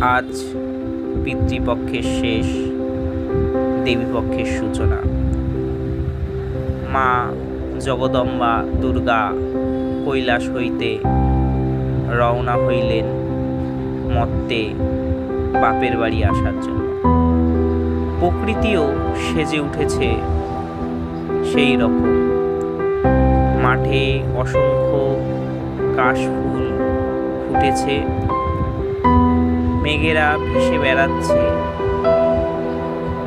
আজ পিতৃপক্ষের শেষ, দেবীপক্ষের সূচনা। মা জগদম্বা দুর্গা কৈলাস হইতে রওনা হইলেন মত্তে বাপের বাড়ি আসার জন্য। প্রকৃতিও সেজে উঠেছে সেই রকম। মাঠে অসংখ্য কাশফুল ফুটেছে। মেঘেরা ভেসে বেড়াচ্ছে।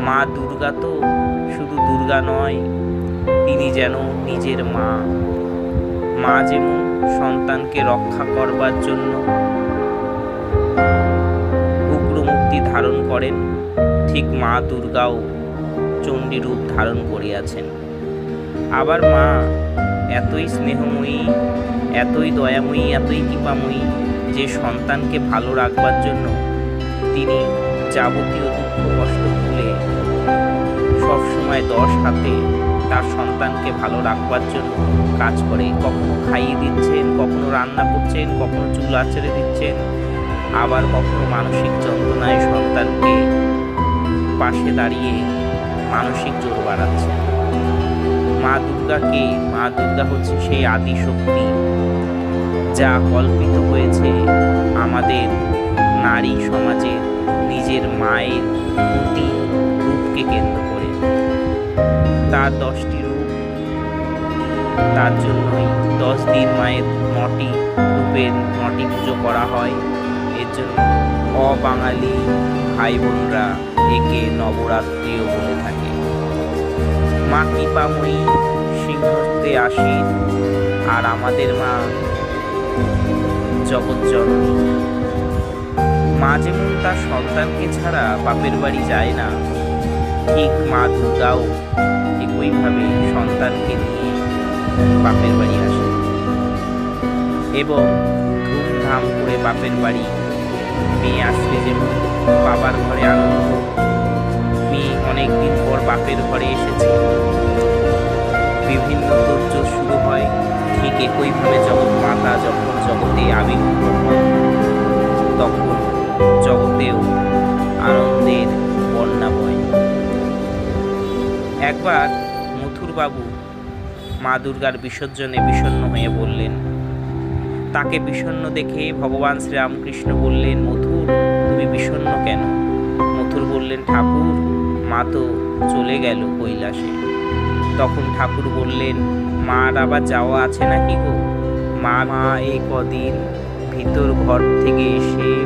মা দুর্গা তো শুধু দুর্গা নয়, তিনি যেন নিজের মা। মা যেমন সন্তানকে রক্ষা করবার জন্য উগ্রমূর্তি ধারণ করেন, ঠিক মা দুর্গাও চণ্ডী রূপ ধারণ করিয়াছেন। আবার মা, এতই স্নেহময়ী, এতই দয়াময়ী, এতই কৃপাময়ী যে সন্তানকে ভালো রাখবার জন্য তিনি যাবতীয় দুঃখ কষ্ট ভুলে সবসময় দশ হাতে তার সন্তানকে ভালো রাখবার জন্য কাজ করে, কখনো খাইয়ে দিচ্ছেন, কখনো রান্না করছেন, কখনো চুল আচড়ে দিচ্ছেন, আবার কখনো মানসিক যন্ত্রণায় সন্তানকে পাশে দাঁড়িয়ে মানসিক জোর বাড়াচ্ছেন। মা দুর্গাকে, মা দুর্গা হচ্ছে সেই আদি শক্তি যা কল্পিত হয়েছে আমাদের নারী সমাজে নিজের মায়ের প্রতি রূপকে কেন্দ্র করে। তার দশটি রূপ। তার জন্যই দশ দিন মায়ের নটি রূপের নটি পুজো করা হয়। এর জন্য অবাঙালি ভাই বোনরা একে নবরাত্রিও বলে থাকে। মা কৃপাময়ী সিংহতে আসীন আর আমাদের মা জগৎজননী মা যেমন তার সন্তানকে ছাড়া বাপের বাড়ি যায় না, ঠিক মা দুর্গাও একইভাবে সন্তানকে নিয়ে বাপের বাড়ি আসে। এবং ধুমধাম করে বাপের বাড়ি মেয়ে আসলে যেমন বাবার ঘরে আনন্দ। মেয়ে অনেকদিন পর বাপের ঘরে এসেছে। বিভিন্ন তোর্য শুরু হয়, ঠিক একইভাবে জগৎ মাতা যখন জগতে হন তখন জগতেও আনন্দের বন্যা বয়। একবার মথুরবাবু মা দুর্গার বিসর্জনে বিষণ্ণ হয়ে বললেন, তাকে বিষণ্ণ দেখে ভগবান শ্রীরামকৃষ্ণ বললেন, মথুর, তুমি বিষণ্ণ কেন? মথুর বললেন, ঠাকুর, মা তো চলে গেল কৈলাসে। তখন ঠাকুর বললেন, মার আবার যাওয়া আছে নাকি গো? মা এই কদিন ভিতর ঘর থেকে এসে